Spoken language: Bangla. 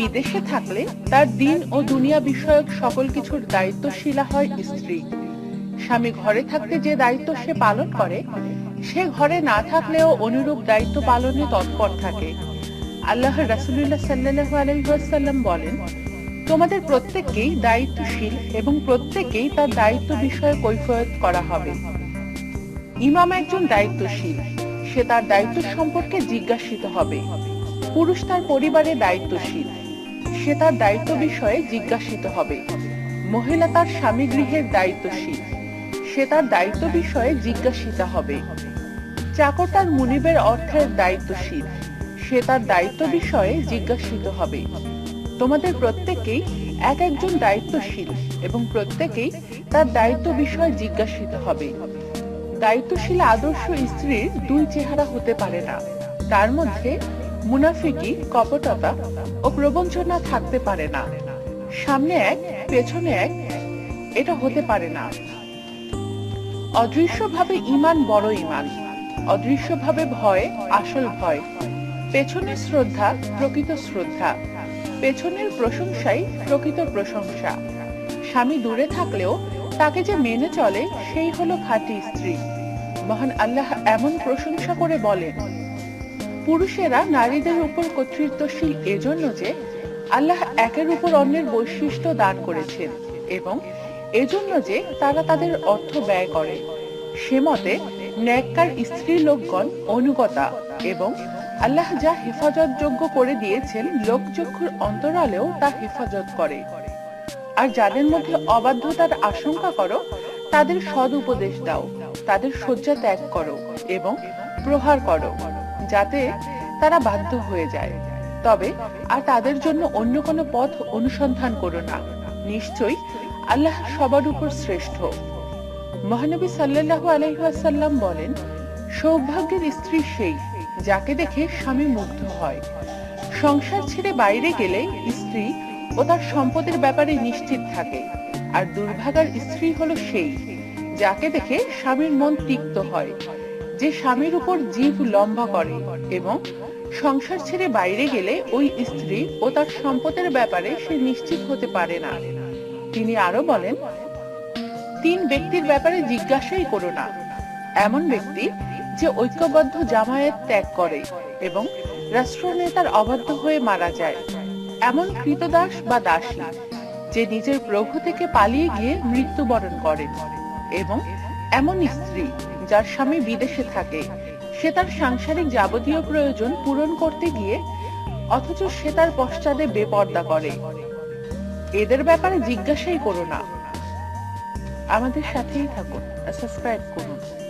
বিদেশে থাকলে তার দিন ও দুনিয়া বিষয়ক সকল কিছুর দায়িত্বশীলা হয় স্ত্রী। স্বামী ঘরে থাকতে যে দায়িত্ব সে পালন করে, সে ঘরে না থাকলেও অনুরূপ দায়িত্ব পালনে তৎপর থাকে। আল্লাহ রাসুল্লাহ সাল্লাহ আলহিহাসাল্লাম বলেন, তোমাদের প্রত্যেককেই দায়িত্বশীল এবং প্রত্যেকেই তার দায়িত্ব বিষয়ে কৈফয়ত করা হবে। ইমাম একজন দায়িত্বশীল, সে তার দায়িত্ব সম্পর্কে জিজ্ঞাসিত হবে। পুরুষ তার পরিবারে দায়িত্বশীল সে তার দায়িত্ব বিষয়ে জিজ্ঞাসিত হবে। মহিলা তার স্বামী গৃহের দায়িত্বশীল। সে তার দায়িত্ব বিষয়ে জিজ্ঞাসিত হবে। চাকর তার মুনিবের অর্থের দায়িত্বশীল। সে তার দায়িত্ব বিষয়ে জিজ্ঞাসিত হবে। তোমাদের প্রত্যেকেই এক একজন দায়িত্বশীল এবং প্রত্যেকেই তার দায়িত্ব বিষয়ে জিজ্ঞাসিত হবে। দায়িত্বশীল আদর্শ স্ত্রীর দুই চেহারা হতে পারে না। তার মধ্যে মুনাফিকি, কপটতা ও প্রবঞ্চনা থাকতে পারে না। সামনে এক, পেছনে এক, এটা হতে পারে না। অদৃশ্যভাবে ইমান বড় ইমান অদৃশ্যভাবে ভয় আসল ভয়। পেছনের শ্রদ্ধা, প্রকৃত শ্রদ্ধা। পেছনের প্রশংসাই প্রকৃত প্রশংসা। স্বামী দূরে থাকলেও তাকে যে মেনে চলে, সেই হলো খাঁটি স্ত্রী। মহান আল্লাহ এমন প্রশংসা করে বলেন পুরুষেরা নারীদের উপর কর্তৃত্বশীল এজন্য যে আল্লাহ একের উপর অন্যের বৈশিষ্ট্য দান করেছেন এবং এজন্য যে তারা তাদের অর্থ ব্যয় করে। সে মতে, ন্যাক্কার স্ত্রী লোকগণ অনুগতা এবং আল্লাহ যা হেফাজত যোগ্য করে দিয়েছেন, লোকচক্ষুর অন্তরালেও তা হেফাজত করে। আর যাদের মধ্যে অবাধ্যতার আশঙ্কা করো, তাদের সদ উপদেশ দাও, তাদের শয্যা ত্যাগ করো এবং প্রহার করো। যাতে তারা বাধ্য হয়ে যায়। তবে আর তাদের জন্য অন্য কোনো পথ অনুসন্ধান করো না। নিশ্চয়ই আল্লাহ সবার উপর শ্রেষ্ঠ। মহানবী সাল্লাল্লাহু আলাইহাসাল্লাম বলেন, সৌভাগ্যের স্ত্রী সেই যাকে দেখে স্বামী মুগ্ধ হয়। সংসার ছেড়ে বাইরে গেলে স্ত্রী ও তার সম্পদের ব্যাপারে নিশ্চিত থাকে। আর দুর্ভাগার স্ত্রী হলো সেই যাকে দেখে স্বামীর মন তিক্ত হয়। যে স্বামীর উপর জীব লম্বা করে এবং সংসার ছেড়ে বাইরে গেলে ওই স্ত্রী ও তার সম্পদের ব্যাপারে সে নিশ্চিত হতে পারে না। তিনি আরও বলেন, তিন ব্যক্তির ব্যাপারে জিজ্ঞাসাই করো না। এমন ব্যক্তি যে ঐক্যবদ্ধ জামায়াত ত্যাগ করে এবং রাষ্ট্রনেতার অবাধ্য হয়ে মারা যায়। এমন কৃতদাস বা দাসী যে নিজের প্রভু থেকে পালিয়ে গিয়ে মৃত্যুবরণ করেন এবং এমন স্ত্রী যার স্বামী বিদেশে থাকে। সে তার সাংসারিক যাবতীয় প্রয়োজন পূরণ করতে গিয়ে অথচ সে তার পশ্চাদে বেপর্দা করে। এদের ব্যাপারে জিজ্ঞাসাই করো না। আমাদের সাথেই থাকুন। সাবস্ক্রাইব করুন।